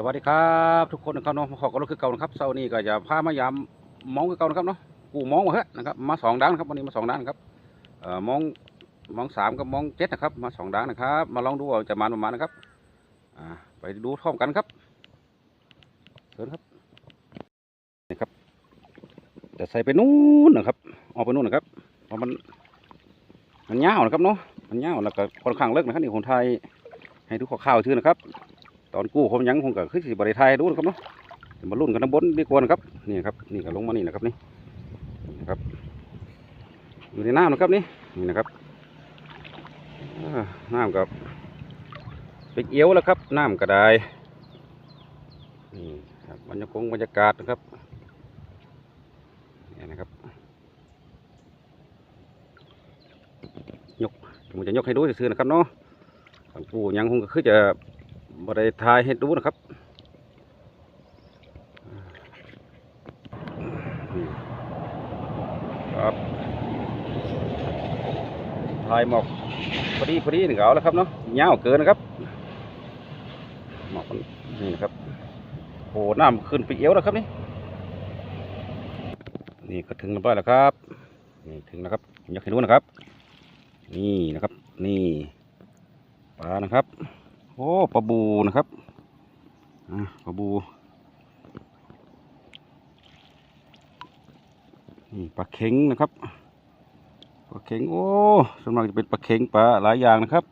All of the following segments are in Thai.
สวัสดีครับทุกคนนะครับเนาะขอกรถคือเก่านะครับเสาร์นี้ก็จะพามายามมองคือเก่านะครับเนาะกูมองมาเฮ้นะครับมาสองด้านนะครับวันนี้มาสองด้านครับเอ่อมองมองสามกับมองเจ็ดนะครับ มาสองด้านนะครับมาลองดูว่าจะมาประมาณนะครับอ่าไปดูพร้อมกันครับเชิญครับนี่ครับจะใส่ไปนู่นนะครับออกไปนู่นนะครับเพราะมันมันยาวนะครับเนาะมันยาวแล้วก็ค่อนข้างเลิกนะครับนี่คนไทยให้ดูข่าวชื่อนะครับ ตอนกู้ผมยังคงก็คือสิบริไทยดูนะครับเนาะมาลุ้นกันน้ำบนดีกว่านะครับนี่ครับนี่ก็ลงมานี่นะครับนี่นะครับอยู่ในน้ำนะครับนี่นี่นะครับน้ำกับเป็นเอี้ยวแล้วครับน้ำกระไดนี่ครับบรรยากาศบรรยากาศนะครับนี่นะครับยกผมจะยกให้ดูซื่อๆนะครับเนาะตอนกู้ยังคงก็คือจะ บได้ทายให้ดูนะครับครับทายหมอกพอดีพอดีหนึ่งเอาแล้วครับเนาะยาวเกินนะครับหมอกนี่นะครับโอ้น้ำขึ้นไปเอวแล้วครับนี่นี่ก็ถึงแล้วบ้านแล้วครับนี่ถึงแล้วครับอยากให้ดูนะครับ นี่นะครับ นี่ปลานะครับ โอ้ปลาบูนะครับอะปลาบูนี่ปลาเข็งนะครับปลาเข็งโอ้ส่วนมากจะเป็นปลาเข็งปลาหลายอย่างนะครับ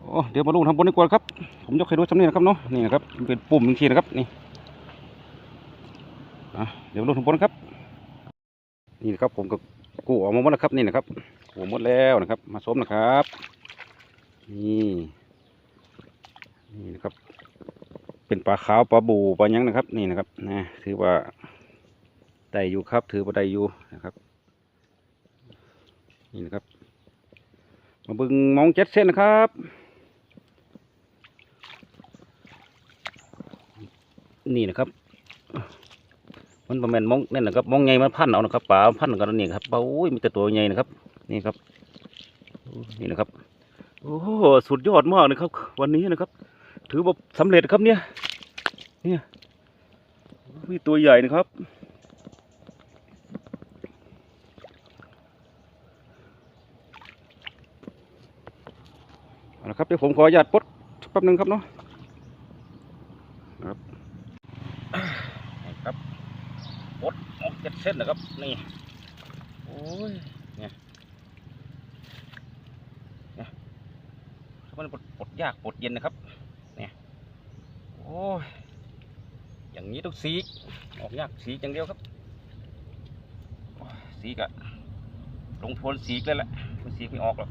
โอ้เดี๋ยวมาลงทำบนดีกว่าครับ ผมยกให้ดูสำเนียนะครับเนาะนี่นะครับเป็นปุ่มหนึ่งทีนะครับนี่เดี๋ยวมาลงทำบนนะครับ นี่นะครับผมก็ กูออกมาหมดแล้วครับนี่นะครับกู้หมดแล้วนะครับ มาสมนะครับ นี่นี่นะครับ เป็นปลาขาวปลาบูปลายังนะครับ นี่นะครับนะถือว่าได้อยู่ครับ ถือว่าได้อยู่นะครับ นี่นะครับ มาบึงมองเจ็ดเส้นนะครับนี่นะครับ มันประมาณมองนี่นนะครับมองไงมันพันเอานะครับปลาพันกันนี่ครับปลาอุ้ยมีแต่ตัวใหญ่นะครับ นี่ครับนี่นะครับโอ้โหสุดยอดมากนะครับ วันนี้นะครับ ถือว่าสำเร็จครับเนี่ย เนี่ยมีตัวใหญ่นะครับเอาละครับเดี๋ยวผมขออนุญาตปดแป๊บนึงครับเนาะครับครับ ปด ออกเจ็ดเส้นนะครับนี่โอ้ยเนี่ยเนี่ยมันปลดปลดยากปลดเย็นนะครับเนี่ยโอ้ยอย่างนี้ต้องสีกออกยากสีกอย่างเดียวครับโอ้ยสีกอะลงโทนสีกเลยแหละมันสีกไม่ออกหรอก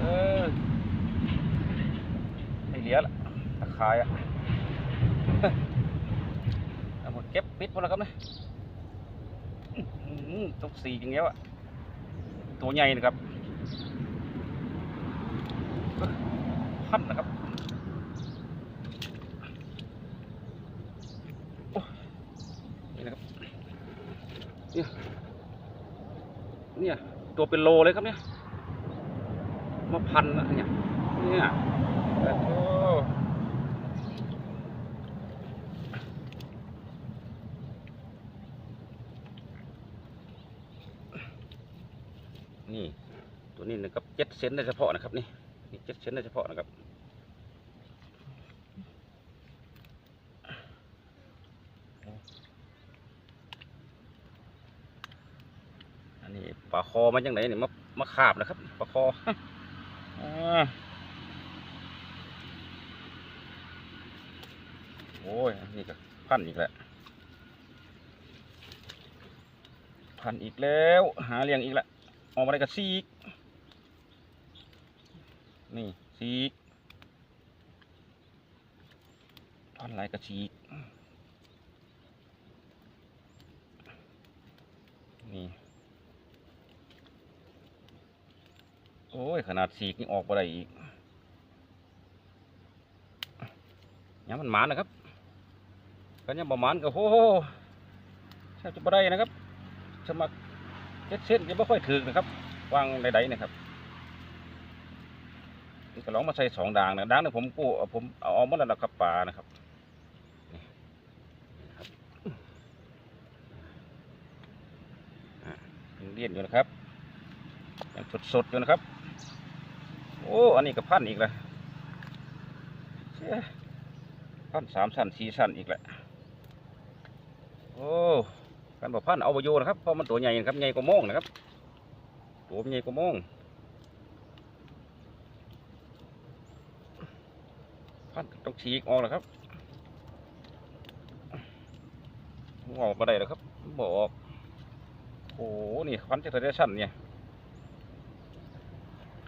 เออ ไม่เหลือละตะขายอะเอาหมดเก็บปิดหมดแล้วครับนะอื้อหือตกสีอย่างเงี้ยอะตัวใหญ่นะครับพันนะครับนี่นะครับเนี่ยเนี่ยตัวเป็นโลเลยครับเนี่ยมาพันอะเนี่ยเนี่ยโอ้โห นี่ตัวนี้นะครับเจ็ดเซนได้เฉพาะนะครับนี่นี่เจ็ดเซนได้เฉพาะนะครับอันนี้ปลาคอมาจังไหนเนี่ยมามาขาบนะครับปลาคออ่า โอ้ยนี่ก็พันอีกแล้วพันอีกแล้ว หาเลี้ยงอีกแล้วออกมาได้กับซีกนี่ซีกพันลายกับซีกนี่โอ้ย ขนาดซีกนี่ออกมาได้อีกยังมันหมานะครับ กันยังประมาณก็โหแทบจะไม่ได้นะครับ สมัครเจ็ดเส้นจะไม่ค่อยถึงนะครับ วางใดๆนะครับนี่ก็ลองมาใส่สองด่างนะด่างเนี่ยผมกู้ผมเอาออกมาแล้วนะครับปลานะครับยังเลียนอยู่นะครับยังสดๆอยู่นะครับ โอ้อันนี้ก็พันอีกแล้วเชี่ยพันสามสั้นสี่สั้นอีกแล้ว อ้การบอกพันเอาไปโยนะครับเพราะมันตัวใหญ่นะครับใหญ่กว่าโมงนะครับ ตัวใหญ่กว่าโมงพันต้องฉีกออกแล้วครับออกมาได้แล้วครับบอกโอ้โหนี่พันจะได้สั้นเนี่ย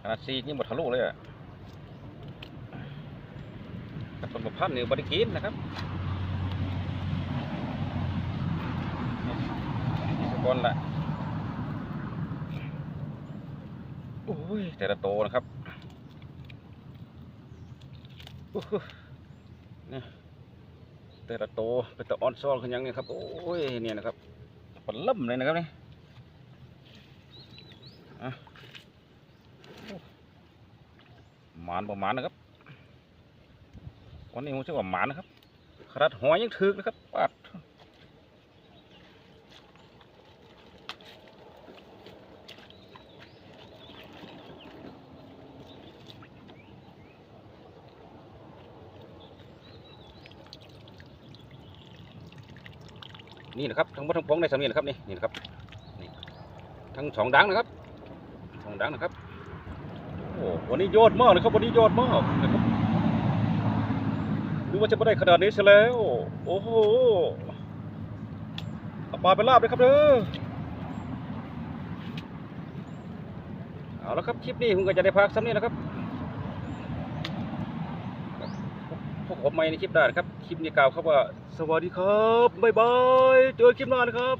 ขนาดซีนี่หมดทะลุเลยอะกระตุ้นกับพันนี่บริกินนะครับนี่สก อนละโอ้ยแต่ละโตนะครับโอ้โหนี่แต่ละโตเป็นตะออนซอนขึ้นยังเนี่ยครับ โอ้ยเนี่ยนะครับปนล่มเลยนะครับนี่หมานประมาณนะครับวันนี้ผมเชื่อว่าหมานนะครับขนาดหอยยังถึกนะครับปาด นี่นะครับทั้งหมดทั้งพวงในสำเนียงนะครับนี่นี่นะครับนี่ทั้งสองดังนะครับสองดังนะครับโอ้วันนี้ยอดมากนะครับวันนี้ยอดมากนะครับนึกว่าจะไม่ได้ขนาดนี้ซะแล้วโอ้โหปลาไปลาบเลยครับเด้อเอาละครับคลิปนี้ผมก็จะได้พักซ้ำนี้นะครับพวก ผมไม่ในคลิปหน้านะครับ คลิปนี้กล่าวครับว่า สวัสดีครับ บ๊ายบาย เจอคลิปหน้านะครับ